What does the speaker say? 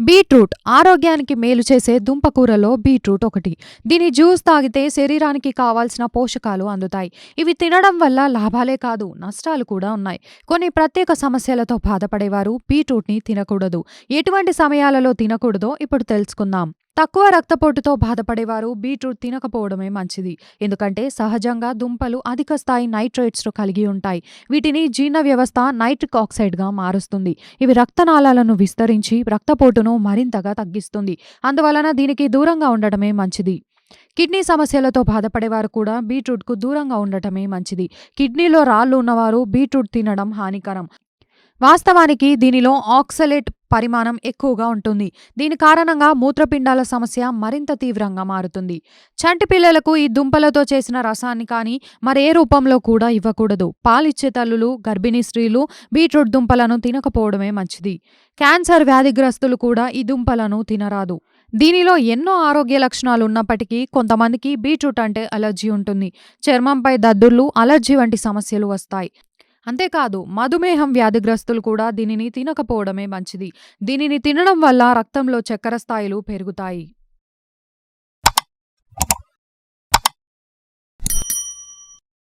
Beetroot ఆరోగ్యానికి మేలు చేసే దుంపకూరలో బీట్రూట్ ఒకటి. దీని జ్యూస్ తాగితే శరీరానికి కావాల్సిన పోషకాలు అందుతాయి. ఇవి తినడం వల్ల లాభాలే కాదు నష్టాలు కూడా ఉన్నాయి. కొన్ని ప్రత్యేక సమస్యలతో బాధపడేవారు బీట్రూట్ని తినకూడదు. ఎటువంటి సమయాలలో తినకూడదో ఇప్పుడు తెలుసుకుందాం. తక్కువ రక్తపోటుతో బాధపడేవారు బీట్రూట్ తినకపోవడమే మంచిది. ఎందుకంటే సహజంగా దుంపలు అధిక స్థాయి నైట్రేట్స్ను కలిగి ఉంటాయి. వీటిని జీర్ణ వ్యవస్థ నైట్రిక్ ఆక్సైడ్గా మారుస్తుంది. ఇవి రక్తనాళాలను విస్తరించి రక్తపోటును మరింతగా తగ్గిస్తుంది. అందువలన దీనికి దూరంగా ఉండటమే మంచిది. కిడ్నీ సమస్యలతో బాధపడేవారు కూడా బీట్రూట్కు దూరంగా ఉండటమే మంచిది. కిడ్నీలో రాళ్ళు ఉన్నవారు బీట్రూట్ తినడం హానికరం. వాస్తవానికి దీనిలో ఆక్సలేట్ పరిమాణం ఎక్కువగా ఉంటుంది. దీని కారణంగా మూత్రపిండాల సమస్య మరింత తీవ్రంగా మారుతుంది. చంటి పిల్లలకు ఈ దుంపలతో చేసిన రసాన్ని కానీ మరే రూపంలో కూడా ఇవ్వకూడదు. పాలిచ్చే తల్లులు గర్భిణీ స్త్రీలు బీట్రూట్ దుంపలను తినకపోవడమే మంచిది. క్యాన్సర్ వ్యాధిగ్రస్తులు కూడా ఈ దుంపలను తినరాదు. దీనిలో ఎన్నో ఆరోగ్య లక్షణాలు ఉన్నప్పటికీ కొంతమందికి బీట్రూట్ అంటే అలర్జీ ఉంటుంది. చర్మంపై దద్దుర్లు అలర్జీ వంటి సమస్యలు వస్తాయి. అంతేకాదు మధుమేహం వ్యాధిగ్రస్తులు కూడా దీనిని తినకపోవడమే మంచిది. దీనిని తినడం వల్ల రక్తంలో చక్కెర స్థాయిలు పెరుగుతాయి.